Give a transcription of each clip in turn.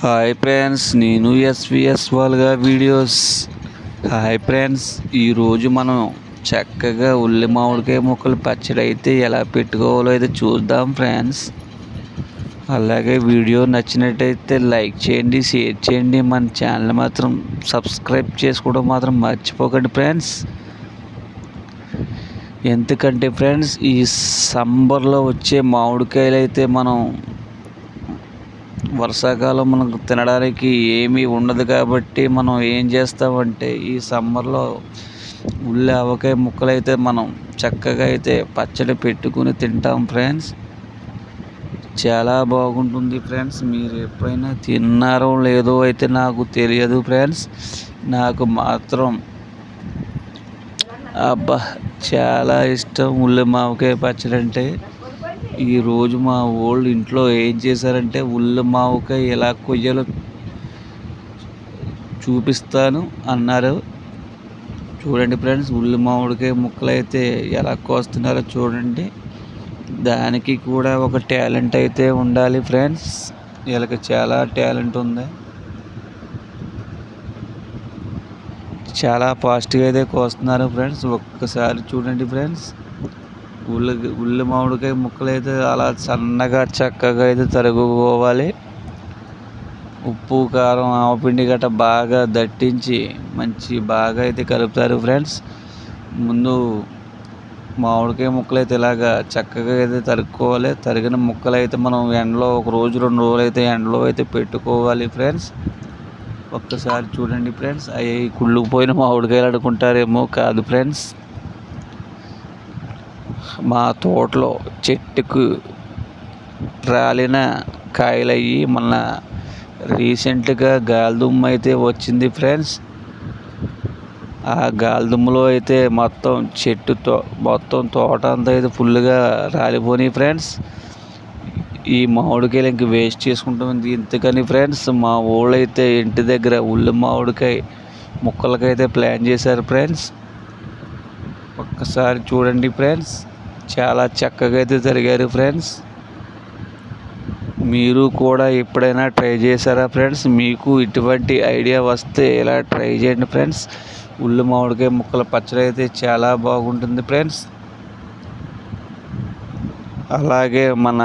Hi friends నేను SVS వాళ్ళగా videos hi friends ఈరోజు మనం చక్కగా ఉల్లి మామిడికాయ ముక్కలు పచ్చడి అయితే ఎలా పెట్టుకోవాలో అయితే చూద్దాం ఫ్రెండ్స్ అలాగే వీడియో నచ్చినట్టయితే లైక్ చేయండి షేర్ చేయండి. మన ఛానల్ మాత్రం సబ్స్క్రైబ్ చేసుకోవడం మాత్రం మర్చిపోకండి ఫ్రెండ్స్ ఎందుకంటే ఫ్రెండ్స్ ఈ సంబర్లో వచ్చే మామిడికాయలు అయితే మనం వర్షాకాలం మనకు తినడానికి ఏమీ ఉండదు కాబట్టి మనం ఏం చేస్తామంటే ఈ సమ్మర్లో ఉల్లి ఆవకాయ ముక్కలు అయితే మనం చక్కగా అయితే పచ్చడి పెట్టుకుని తింటాం ఫ్రెండ్స్. చాలా బాగుంటుంది ఫ్రెండ్స్. మీరు ఎప్పుడైనా తిన్నారో లేదో అయితే నాకు తెలియదు ఫ్రెండ్స్. నాకు మాత్రం అబ్బా చాలా ఇష్టం ఉల్లి మావకాయ పచ్చడి అంటే ఈరోజు మా ఓల్డ్ ఇంట్లో ఏం చేశారంటే ఉల్లి మామిడికాయ ఎలా కొయ్యాలో చూపిస్తాను అన్నారు. చూడండి ఫ్రెండ్స్ ఉల్లి మామిడికాయ ముక్కలు అయితే ఎలా కోస్తున్నారో చూడండి. దానికి కూడా ఒక టాలెంట్ అయితే ఉండాలి ఫ్రెండ్స్. వీళ్ళకి చాలా టాలెంట్ ఉంది. చాలా ఫాస్ట్గా అయితే కోస్తున్నారు ఫ్రెండ్స్. ఒక్కసారి చూడండి ఫ్రెండ్స్. ఉల్లి ఉల్లి మామిడికాయ ముక్కలు అయితే అలా సన్నగా చక్కగా అయితే తరుగుకోవాలి ఉప్పు కారం ఆవపిండి గట్ట బాగా దట్టించి మంచి బాగా అయితే కలుపుతారు ఫ్రెండ్స్. ముందు మామిడికాయ ముక్కలు అయితే ఇలాగా చక్కగా అయితే తరుక్కోవాలి. తరిగిన ముక్కలు అయితే మనం ఎండలో ఒక రోజు రెండు రోజులు అయితే ఎండలో అయితే పెట్టుకోవాలి ఫ్రెండ్స్. ఒక్కసారి చూడండి ఫ్రెండ్స్ అవి కుళ్ళుకుపోయిన మామిడికాయలు అనుకుంటారేమో కాదు ఫ్రెండ్స్. మా తోటలో చెట్టుకు రాలిన కాయలు అయ్యి మొన్న రీసెంట్గా గాలిదుమ్మ అయితే వచ్చింది ఫ్రెండ్స్. ఆ గాలిదుమ్మలో అయితే మొత్తం చెట్టుతో మొత్తం తోట అంతా అయితే ఫుల్గా రాలిపోయి ఫ్రెండ్స్. ఈ మామిడికాయలు ఇంక వేస్ట్ చేసుకుంటుంది ఇంతకని ఫ్రెండ్స్. మా ఊళ్ళో అయితే ఇంటి దగ్గర ఉల్లి మామిడికాయ ముక్కలకైతే ప్లాన్ చేశారు ఫ్రెండ్స్. ఒక్కసారి చూడండి ఫ్రెండ్స్. చాలా చక్కగా అయితే జరిగారు ఫ్రెండ్స్. మీరు కూడా ఎప్పుడైనా ట్రై చేశారా ఫ్రెండ్స్? మీకు ఇటువంటి ఐడియా వస్తే ఇలా ట్రై చేయండి ఫ్రెండ్స్? ఉల్లి మామిడికాయ ముక్కల పచ్చడి అయితే చాలా బాగుంటుంది ఫ్రెండ్స్. అలాగే మన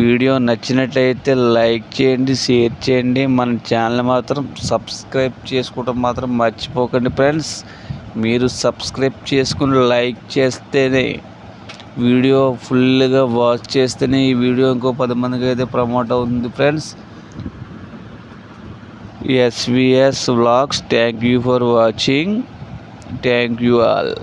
వీడియో నచ్చినట్లయితే లైక్ చేయండి షేర్ చేయండి. మన ఛానల్ మాత్రం సబ్స్క్రైబ్ చేసుకోవడం మాత్రం మర్చిపోకండి ఫ్రెండ్స్. మీరు సబ్స్క్రైబ్ చేసుకుని లైక్ చేస్తేనే వీడియో ఫుల్గా వాచ్ చేస్తేనే ఈ వీడియో ఇంకో పది మందికి అయితే ప్రమోట్ అవుతుంది friends SVS vlogs thank you for watching thank you all